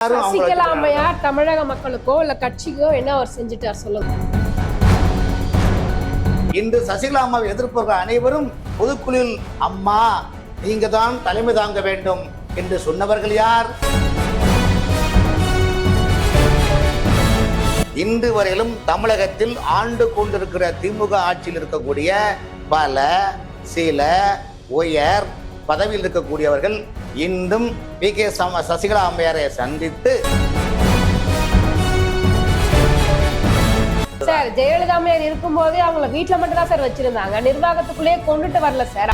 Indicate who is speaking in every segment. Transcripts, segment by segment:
Speaker 1: எல்லாரும் அவங்கள
Speaker 2: சசிகலா
Speaker 1: வச்சுக்கிறாங்க.
Speaker 2: அம்மையார் தமிழக மக்களுக்கோ இல்ல கட்சிக்கோ என்ன அவர் செஞ்சுட்டார் சொல்லுங்க
Speaker 1: இன்று சசிகலா அம்மாவை எதிர்ப்பவர்கள் அனைவரும் பொதுக்குழுவில் அம்மா நீங்க தான் தலைமை தாங்க வேண்டும் என்று சொன்னவர்கள் யார் இன்று வரையிலும் தமிழகத்தில் ஆண்டு கொண்டிருக்கிற திமுக ஆட்சியில் இருக்கக்கூடிய பல சில உயர் பதவியில் இருக்கக்கூடியவர்கள் இன்றும் பி கே சசிகலா அம்மையாரை சந்தித்து
Speaker 2: சார் ஜெயலலிதா அம்மையார் இருக்கும்போதே அவங்கள வீட்டுல மட்டும் தான் சார் வச்சிருந்தாங்க. நிர்வாகத்துக்குள்ளேயே கொண்டுட்டு வரல சார்.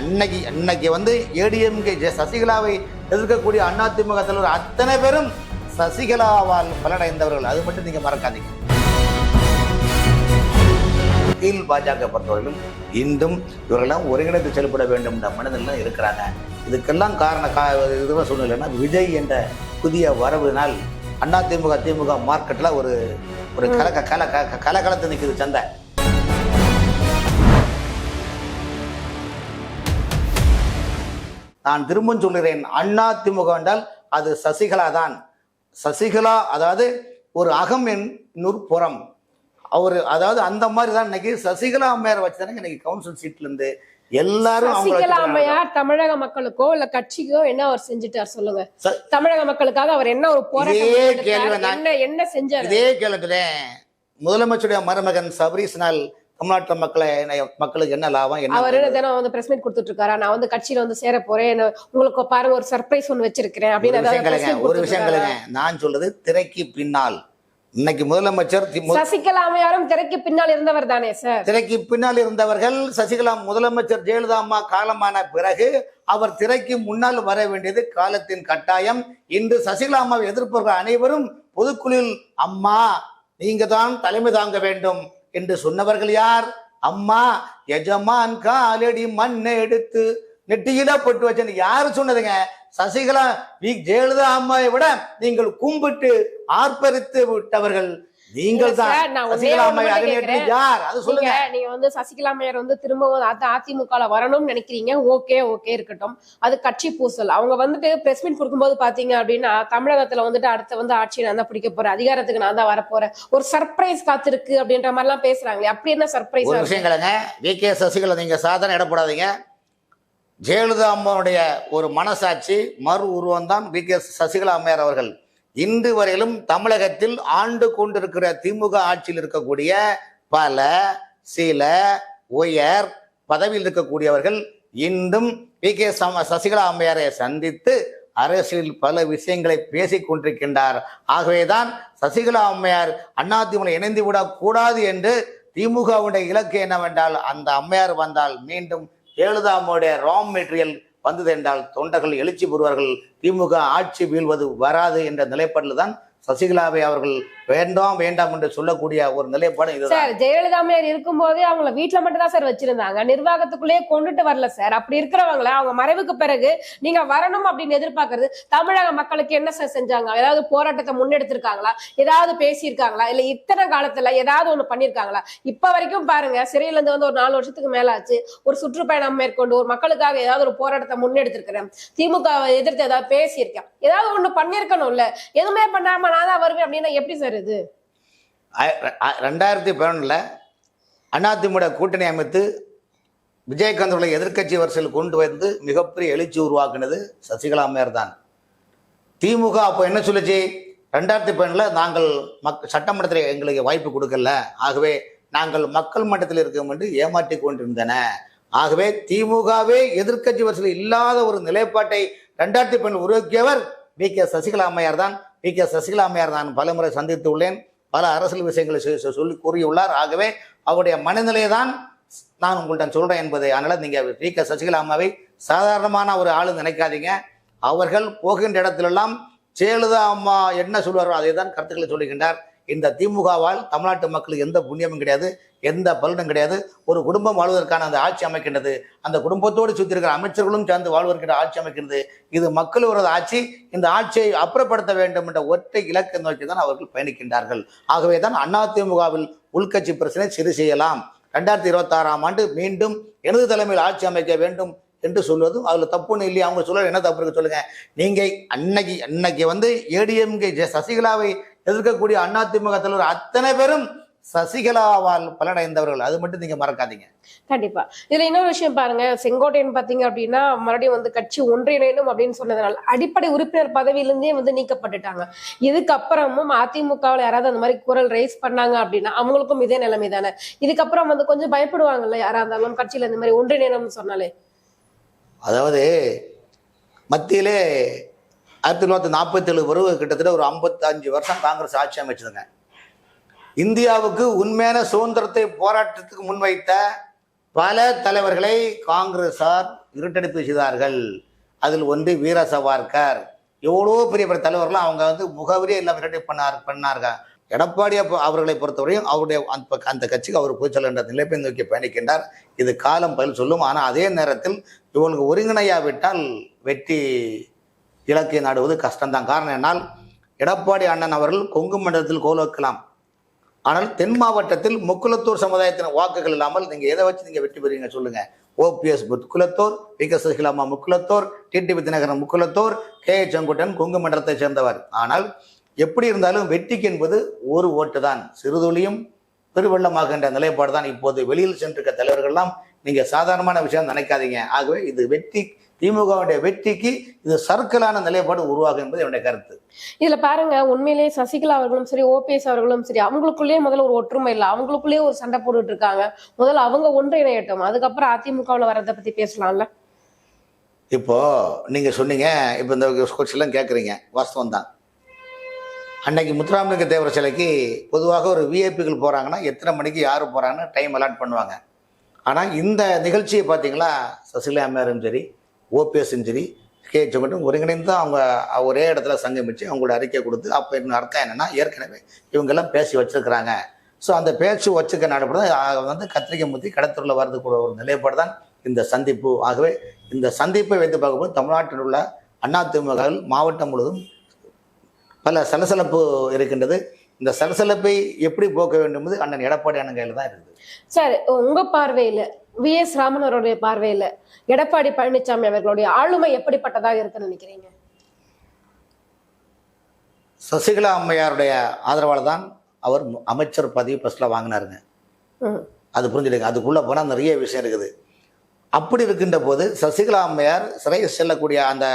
Speaker 1: அன்னைக்கு அன்னைக்கு வந்து ஏடிஎம்கே சசிகலாவை எதிர்க்கக்கூடிய அதிமுக தலைவர் அத்தனை பேரும் சசிகலாவால் பலனடைந்தவர்கள். அது மட்டும் நீங்க மறக்காதீங்க. கீழ் பாஜக பொறுத்தவரையிலும் இன்றும் இவரெல்லாம் ஒருங்கிணைத்து செயல்பட வேண்டும் என்ற மனதில் இருக்கிறாங்க. இதுக்கெல்லாம் காரண கா இதுவாக சூழ்நிலைன்னா விஜய் என்ற புதிய வரவினால் அதிமுக திமுக மார்க்கெட்டில் ஒரு ஒரு கலக்க கல க- கலகலத்து நிற்குது சந்தை. நான் திரும்பவும் சொல்கிறேன் அண்ணா திமுக என்றால் அது சசிகலா தான் சசிகலா அதாவது ஒரு அகம் இன்னொரு புறம் அவர் அதாவது அந்த மாதிரி தான் இன்னைக்கு சசிகலா அம்மையார் வச்சுதானே இன்னைக்கு கவுன்சில் சீட்ல இருந்து எல்லாரும்
Speaker 2: சசிகலா. அம்மையார் தமிழக மக்களுக்கோ இல்ல கட்சிக்கோ என்ன அவர் செஞ்சுட்டார் சொல்லுங்க. தமிழக மக்களுக்காக அவர் என்ன ஒரு போராட்டம் என்ன என்ன செஞ்சாரு?
Speaker 1: இதே கேள்வியில முதலமைச்சருடைய மருமகன் சபரீஷனால் தமிழ்நாட்டு மக்களை என்ன- மக்களுக்கு என்ன லாபம் என்ன
Speaker 2: அவர் என்ன தினம் வந்து பிரஸ் மீட் கொடுத்துட்டு இருக்காரா நான் வந்து கட்சியில வந்து சேர போறேன் உங்களுக்கு பாருங்க ஒரு சர்ப்ரைஸ் ஒண்ணு வச்சிருக்கிறேன் அப்படின்னு
Speaker 1: ஒரு விஷயம் நான் சொல்றது திரைக்கு பின்னால். இன்னைக்கு முதலமைச்சர்
Speaker 2: சசிகலா அம்மையாரும் திரைக்கு பின்னால் இருந்தவர் தானே சார்
Speaker 1: திரைக்கு பின்னால் இருந்தவர்கள் சசிகலா முதலமைச்சர் ஜெயலலிதா அம்மா காலமான பிறகு அவர் திரைக்கு முன்னால் வர வேண்டியது காலத்தின் கட்டாயம். இன்று சசிகலா அம்மாவை எதிர்ப்பவர்கள் அனைவரும் பொதுக்குழுவில் அம்மா நீங்க தான் தலைமை தாங்க வேண்டும் என்று சொன்னவர்கள் யார்? அம்மா எஜமான் காலடி மண்ணை எடுத்து நெட்டியில போட்டு வச்சேன்னு யாரு சொன்னதுங்க? சசிகலா வி. ஜெயலலிதா அம்மாவை விட நீங்கள் கும்பிட்டு ஆர்ப்பரித்து விட்டவர்கள் நீங்கள் தான். சசிகலா. யார்? அது சொல்லுங்க.
Speaker 2: நீங்க வந்து சசிகலா அம்மையார் வந்து திரும்பவும் அத அதிமுக வரணும்னு நினைக்கிறீங்க. ஓகே ஓகே இருக்கட்டும். அது கட்சி பூசல். அவங்க வந்துட்டு பிரஸ் மீட் கொடுக்கும்போது பாத்தீங்க அப்படின்னா தமிழகத்துல வந்துட்டு அடுத்த வந்து ஆட்சியை நான் தான் பிடிக்க போறேன். அதிகாரத்துக்கு நான் தான் வரப்போறேன். ஒரு சர்ப்ரைஸ் காத்திருக்கு அப்படின்ற மாதிரி எல்லாம் பேசுறாங்களே அப்படி என்ன சர்ப்ரைஸ்
Speaker 1: ஒரு விஷயம் கேளுங்க. வி. கே. சசிகலா நீங்க சாதாரண இடப்படாதீங்க ஜெயலலிதா அம்மாவுடைய ஒரு மனசாட்சி மறு உருவம்தான் வி. கே. சசிகலா அம்மையார் அவர்கள். இன்று வரையிலும் தமிழகத்தில் ஆண்டு கொண்டிருக்கிற திமுக ஆட்சியில் இருக்கக்கூடிய பல சில உயர் பதவியில் இருக்கக்கூடியவர்கள் இன்றும் வி. கே. சசிகலா அம்மையாரை சந்தித்து அரசியலில் பல விஷயங்களை பேசிக் கொண்டிருக்கின்றார். ஆகவேதான் சசிகலா அம்மையார் அதிமுக இணைந்து விடக்கூடாது என்று திமுகவுடைய இலக்கு என்னவென்றால் அந்த அம்மையார் வந்தால் மீண்டும் ஜெயலலிதாவுடைய அம்மாவுடைய ராம் மெட்டீரியல் வந்தது என்றால் தொண்டர்கள் எழுச்சி பெறுவார்கள் திமுக ஆட்சி வீழ்வது வராது என்ற நிலைப்பாட்டில் தான் சசிகலாவை அவர்கள் வேண்டாம் வேண்டாம் என்று சொல்லக்கூடிய ஒரு நிலைப்பாடு இது
Speaker 2: சார் ஜெயலலிதா அம்மையார் இருக்கும்போதே அவங்கள வீட்டுல மட்டும் தான் சார் வச்சிருந்தாங்க. நிர்வாகத்துக்குள்ளேயே கொண்டுட்டு வரல சார். அப்படி இருக்கிறவங்கள அவங்க மறைவுக்கு பிறகு நீங்க வரணும் அப்படின்னு எதிர்பார்க்கறது தமிழக மக்களுக்கு என்ன சார் செஞ்சாங்க? ஏதாவது போராட்டத்தை முன்னெடுத்திருக்காங்களா? ஏதாவது பேசியிருக்காங்களா? இல்ல இத்தனை காலத்துல ஏதாவது ஒண்ணு பண்ணிருக்காங்களா இப்ப வரைக்கும் பாருங்க சிறையில இருந்து வந்து ஒரு நாலு வருஷத்துக்கு மேல ஆச்சு ஒரு சுற்றுப்பயணம் மேற்கொண்டு ஒரு மக்களுக்காக ஏதாவது ஒரு போராட்டத்தை முன்னெடுத்திருக்கிறேன். திமுக எதிர்த்து ஏதாவது பேசியிருக்கேன். ஏதாவது ஒண்ணு பண்ணிருக்கணும்ல எதுவுமே பண்ணாம நான் தான் வருவேன் அப்படின்னா எப்படி சார்
Speaker 1: இருக்கிறது. ரெண்டாயிரத்தி பதினொன்றில் அதிமுக கூட்டணி அமைத்து விஜயகாந்த் அவர்களை எதிர்க்கட்சி வரிசையில் கொண்டு வந்து மிகப்பெரிய எழுச்சி உருவாக்குனது சசிகலா அம்மையார் தான். திமுக அப்போ என்ன சொல்லுச்சு? ரெண்டாயிரத்தி பதினொன்றில் நாங்கள் மக் சட்டமன்றத்தில் எங்களுக்கு வாய்ப்பு கொடுக்கல. ஆகவே நாங்கள் மக்கள் மன்றத்தில் இருக்கோம் என்று ஏமாற்றி கொண்டிருந்தன. ஆகவே திமுகவே எதிர்க்கட்சி வரிசையில் இல்லாத ஒரு நிலைப்பாட்டை ரெண்டாயிரத்தி பதினொன்று உருவாக்கியவர் வி கே சசிகலா அம்மையார் தான். பி கே சசிகலா அம்மையார் நான் பலமுறை சந்தித்து உள்ளேன் பல அரசியல் விஷயங்களை சொ- சொல்லி கூறியுள்ளார். ஆகவே அவருடைய மனநிலையை தான் நான் உங்கள்கிட்ட சொல்கிறேன் என்பதை அதனால் நீங்கள் பி கே சசிகலா அம்மாவை சாதாரணமான ஒரு ஆளு நினைக்காதீங்க. அவர்கள் போகின்ற இடத்திலெல்லாம் ஜெயலலிதா அம்மா என்ன சொல்வாரோ அதை தான் கருத்துக்களை சொல்லுகின்றார். இந்த திமுகவால் தமிழ்நாட்டு மக்களுக்கு எந்த புண்ணியமும் கிடையாது எந்த பலனும் கிடையாது. ஒரு குடும்பம் வாழ்வதற்கான அந்த ஆட்சி அமைக்கின்றது அந்த குடும்பத்தோடு சுற்றி இருக்கிற அமைச்சர்களும் சேர்ந்து வாழ்வதற்கிற ஆட்சி அமைக்கின்றது இது மக்கள் ஆட்சி. இந்த ஆட்சியை அப்புறப்படுத்த வேண்டும் என்ற ஒற்றை இலக்கை நோக்கி தான் அவர்கள் பயணிக்கின்றார்கள். ஆகவே தான் அதிமுகவில் உள்கட்சி பிரச்சனை சரி செய்யலாம். ரெண்டாயிரத்தி இருபத்தாறாம் ஆண்டு மீண்டும் எனது தலைமையில் ஆட்சி அமைக்க வேண்டும் என்று சொல்வதும் அதில் தப்புன்னு இல்லையா? அவங்க சொல்ல என்ன தப்பு இருக்கு சொல்லுங்க. நீங்க அன்னைக்கு அன்னைக்கு வந்து ஏடிஎம்கே சசிகலாவை எதிர்க்கக்கூடிய அதிமுக தலைவர் அத்தனை பேரும் சசிகலாவால் பலனடைந்தவர்கள். அது மட்டும் நீங்க மறக்காதீங்க.
Speaker 2: கண்டிப்பா. இதுல இன்னொரு விஷயம் பாருங்க. செங்கோட்டையன் பாத்தீங்க அப்படின்னா மறுபடியும் வந்து கட்சி ஒன்றிணையணும் அப்படின்னு சொன்னதுனால அடிப்படை உறுப்பினர் பதவியிலிருந்தே வந்து நீக்கப்பட்டுட்டாங்க. இதுக்கப்புறமும் அதிமுகவில் யாராவது அந்த மாதிரி குரல் ரைஸ் பண்ணாங்க அப்படின்னா அவங்களுக்கும் இதே நிலைமை தானே இதுக்கப்புறம் வந்து கொஞ்சம் பயப்படுவாங்கல்ல யாரா இருந்தாலும் கட்சியில இந்த மாதிரி ஒன்றிணையணும்னு சொன்னாலே.
Speaker 1: அதாவது மத்தியிலே ஆயிரத்தி தொள்ளாயிரத்தி நாற்பத்தேழு பிறகு கிட்டத்தட்ட ஒரு ஐம்பத்தஞ்சு வருஷம் காங்கிரஸ் ஆட்சி அமைச்சதுங்க இந்தியாவுக்கு உண்மையான சுதந்திரத்தை போராட்டத்துக்கு முன்வைத்த பல தலைவர்களை காங்கிரசார் இருட்டடிப்பு செய்தார்கள். அதில் ஒன்று வீர சவார்கர் எவ்வளோ பெரிய பெரிய தலைவர்களும் அவங்க வந்து முகவரியே எல்லாம் விரட்டி பண்ணார் பண்ணாங்க எடப்பாடி அவர்களை பொறுத்தவரையும் அவருடைய அந்த பக்க- அந்த கட்சிக்கு அவர் போய் என்ற நிலைப்பை நோக்கி பயணிக்கின்றார். இது காலம் பதில் சொல்லும். ஆனால் அதே நேரத்தில் இவங்களுக்கு ஒருங்கிணையாவிட்டால் வெற்றி இலக்கை நாடுவது கஷ்டம்தான். காரணம் என்னால் எடப்பாடி அண்ணன் அவர்கள் கொங்கு மண்டலத்தில் கோல் வைக்கலாம். ஆனால் தென் மாவட்டத்தில் முக்குலத்தூர் சமுதாயத்தின் வாக்குகள் இல்லாமல் நீங்கள் எதை வச்சு நீங்கள் வெற்றி பெறுவீங்க சொல்லுங்கள் ஓபிஎஸ் முக்குலத்தோர் வி கே சசிகலாமா முக்குலத்தோர் டிடிவி தினகரன் முக்குலத்தோர் கே செங்குட்டன் கொங்கு மண்டலத்தை சேர்ந்தவர். ஆனால் எப்படி இருந்தாலும் வெற்றிக்கு என்பது ஒரு ஓட்டு தான் சிறுதுளியும் பெருவெள்ளமாகின்ற நிலைப்பாடு தான் இப்போது வெளியில் சென்றிருக்க தலைவர்கள்லாம் நீங்கள் சாதாரணமான விஷயம் நினைக்காதீங்க. ஆகவே இது வெற்றி திமுகவுடைய வெற்றிக்கு இது சர்க்கலான நிலைப்பாடு உருவாகும் என்பது என்னுடைய கருத்து.
Speaker 2: இதுல பாருங்க உண்மையிலேயே சசிகலா அவர்களும் சரி ஓபிஎஸ் அவர்களும் சரி அவங்களுக்குள்ளேயே முதல்ல ஒரு ஒற்றுமை இல்லை. அவங்களுக்குள்ளேயே ஒரு சண்டை போட்டுட்டு இருக்காங்க. முதல்ல அவங்க ஒன்றிணையட்டும். அதுக்கப்புறம் அதிமுகவுல வர்றதை பத்தி பேசலாம்ல.
Speaker 1: இப்போ நீங்க சொன்னீங்க இப்போ இந்த கொஸ்டின்லாம் கேட்குறீங்க வாஸ்தவம் தான். அன்னைக்கு முத்துராமலிங்க தேவர் சிலைக்கு பொதுவாக ஒரு விஐபிகள் போகிறாங்கன்னா எத்தனை மணிக்கு யார் போகிறாங்கன்னு டைம் அலாட் பண்ணுவாங்க. ஆனால் இந்த நிகழ்ச்சியை பார்த்தீங்களா சசிகலா அம்மையாரும் சரி ஓபிஎஸும் சரி கே செங்கட்டும் ஒருங்கிணைந்து அவங்க ஒரே இடத்துல சங்கமிச்சு அவங்களோட அறிக்கை கொடுத்து அப்போ இன்னும் அர்த்தம் என்னென்னா ஏற்கனவே இவங்கெல்லாம் பேசி வச்சுருக்கிறாங்க. ஸோ அந்த பேச்சு வச்சுக்க நடைபெறும் வந்து கத்திரிக்கை முத்தி கடத்தூரில் வரதுக்கு ஒரு நிலைப்பாடு தான் இந்த சந்திப்பு. ஆகவே இந்த சந்திப்பை வைத்து பார்க்கும்போது தமிழ்நாட்டில் உள்ள அதிமுகவில் மாவட்டம் முழுவதும் பல சலசலப்பு இருக்கின்றது. இந்த சலசலப்பை எப்படி போக்க வேண்டும் என்பது அண்ணன் எடப்பாடி அண்ணன் கையில் தான் இருக்குது.
Speaker 2: சார் உங்கள் பார்வையில் வி. எஸ். ராமன் அவருடைய பார்வையில எடப்பாடி பழனிசாமி அவர்களுடைய ஆளுமை எப்படிப்பட்டதாக இருக்குன்னு நினைக்கிறீங்க?
Speaker 1: சசிகலா அம்மையாருடைய ஆதரவால் தான் அவர் அமைச்சர் பதவி ஃபஸ்ட்டில் வாங்கினாருங்க. அது புரிஞ்சுடுங்க அதுக்குள்ளே போனால் நிறைய விஷயம் இருக்குது. அப்படி இருக்கின்ற போது சசிகலா அம்மையார் சிறை செல்லக்கூடிய அந்த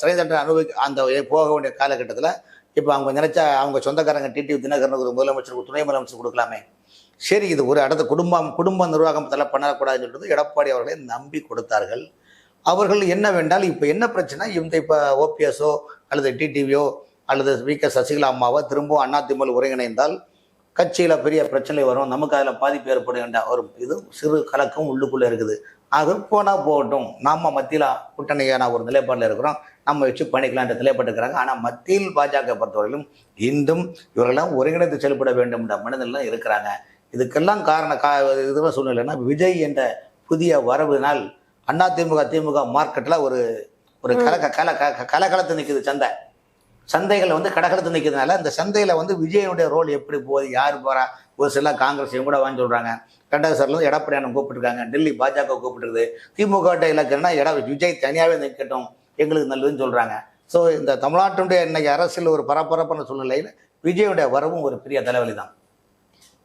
Speaker 1: சிறை தண்டனை அனுபவி அந்த போக வேண்டிய காலகட்டத்தில் இப்போ அவங்க நினைச்சா அவங்க சொந்தக்காரங்க தினகரனுக்கு ஒரு முதலமைச்சர் துணை முதலமைச்சர் கொடுக்கலாமே. சரி இது ஒரு இடத்த குடும்பம் குடும்ப நிர்வாகம் தலை பண்ணக்கூடாதுன்னு சொல்லிட்டு எடப்பாடி அவர்களை நம்பி கொடுத்தார்கள். அவர்கள் என்ன வேண்டால் இப்போ என்ன பிரச்சனை? இந்த இப்போ ஓபிஎஸோ அல்லது டிடிவியோ அல்லது வி கே சசிகலா அம்மாவோ திரும்பவும் அதிமுக ஒருங்கிணைந்தால் கட்சியில் பெரிய பிரச்சனை வரும். நமக்கு அதில் பாதிப்பு ஏற்படும் என்ற ஒரு இது சிறு கலக்கம் உள்ளுக்குள்ளே இருக்குது. அது போனால் போகட்டும். நாம் மத்தியில் கூட்டணியான ஒரு நிலைப்பாட்டில் இருக்கிறோம். நம்ம வச்சு பண்ணிக்கலான்ற நிலைப்பாடு இருக்கிறாங்க. ஆனால் மத்தியில் பாஜக பொறுத்தவரையிலும் இன்றும் இவர்களெல்லாம் ஒருங்கிணைத்து செயல்பட வேண்டும் என்ற மனதில் இருக்கிறாங்க. இதுக்கெல்லாம் காரண கா இதுவரை சூழ்நிலைன்னா விஜய் என்ற புதிய வரவினால் அதிமுக திமுக மார்க்கெட்டில் ஒரு ஒரு கலக்க கல கலகலத்து நிற்குது சந்தை. சந்தைகள் வந்து கடகலத்து நிற்கிறதுனால இந்த சந்தையில் வந்து விஜயனுடைய ரோல் எப்படி போகுது யார் போகிறா ஒரு சில காங்கிரஸ் இவங்க கூட வாங்கி சொல்கிறாங்க ரெண்டாவது சார்ல இருந்து எடப்பாடி அண்ணன் கூப்பிட்டுருக்காங்க. டெல்லி பாஜக கூப்பிட்டுருக்குது. திமுக இலக்குன்னா எட விஜய் தனியாகவே நிற்கட்டும் எங்களுக்கு நல்லதுன்னு சொல்கிறாங்க ஸோ இந்த தமிழ்நாட்டுடைய இன்னைக்கு அரசியல் ஒரு பரபரப்பான சூழ்நிலையில் விஜயுடைய வரவும் ஒரு பெரிய தலைவலி தான்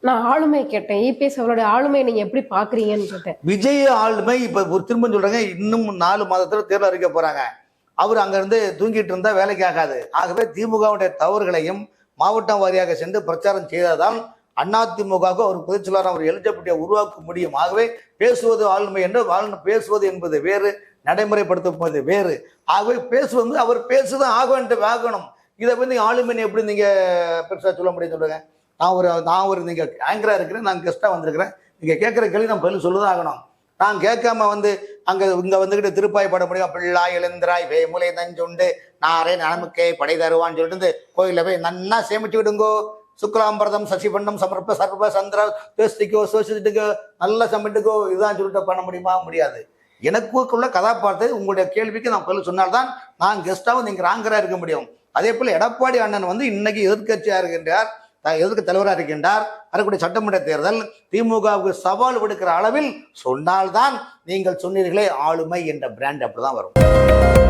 Speaker 2: நான் ஆளுமை கேட்டேன். இபிஎஸ் அவருடைய ஆளுமையை நீங்க எப்படி பாக்குறீங்கன்னு கேட்டேன்.
Speaker 1: விஜய் ஆளுமை இப்போ ஒரு திரும்ப சொல்றாங்க இன்னும் நாலு மாதத்துல தேர்தல் அறிக்க போறாங்க. அவர் அங்கிருந்து தூங்கிட்டு இருந்தா வேலைக்கு ஆகாது. ஆகவே திமுகவுடைய தவறுகளையும் மாவட்டம் வாரியாக சென்று பிரச்சாரம் செய்தால்தான் அதிமுகவுக்கு அவர் பொதுச்செயலாளர் அவர் எலிஜபிலிட்டியை உருவாக்க முடியும். ஆகவே பேசுவது ஆளுமை என்று வாழ்ந்து பேசுவது என்பது வேறு நடைமுறைப்படுத்துவது வேறு. ஆகவே பேசுவது அவர் பேசுதான் ஆக வேண்டும் ஆகணும். இதை வந்து ஆளுமை எப்படி நீங்க பெருசா சொல்ல முடியும் சொல்லுங்க. நான் ஒரு நான் ஒரு நீங்கள் ஆங்கராக இருக்கிறேன் நான் கெஸ்ட்டாக வந்திருக்கிறேன். நீங்கள் கேட்குற கேள்வி நான் பதில் சொல்லுதான் ஆகணும். நான் கேட்காம வந்து அங்கே இங்கே வந்துக்கிட்டு திருப்பாய் பட முடியும் பிள்ளாய் எழுந்திராய் வேமுலை நஞ்சுண்டு நாரே நலமுக்கே படை தருவான்னு சொல்லிட்டு கோயிலில் போய் நன்னா சேமிச்சு விடுங்கோ. சுக்லாம்பரதம் சசிபண்டம் சமர்ப்ப சர்வ சந்திர பேசிக்கோ சோசிச்சுட்டுக்கோ நல்லா சமைட்டுக்கோ இதுதான் சொல்லிட்டு பண்ண முடியுமா? முடியாது. எனக்குள்ள கதாபாத்திரத்தை உங்களுடைய கேள்விக்கு நான் பதில் சொன்னால்தான் நான் கெஸ்டாவும் நீங்கள் ஆங்கராக இருக்க முடியும். அதே போல் எடப்பாடி அண்ணன் வந்து இன்னைக்கு எதிர்கட்சியாக இருக்கின்றார். எதற்கு தலைவராக இருக்கின்றார்? வரக்கூடிய சட்டமன்ற தேர்தல் திமுகவுக்கு சவால் விடுக்கிற அளவில் சொன்னால்தான் நீங்கள் சொன்னீர்களே ஆளுமை என்ற பிராண்ட் அப்படிதான் வரும்.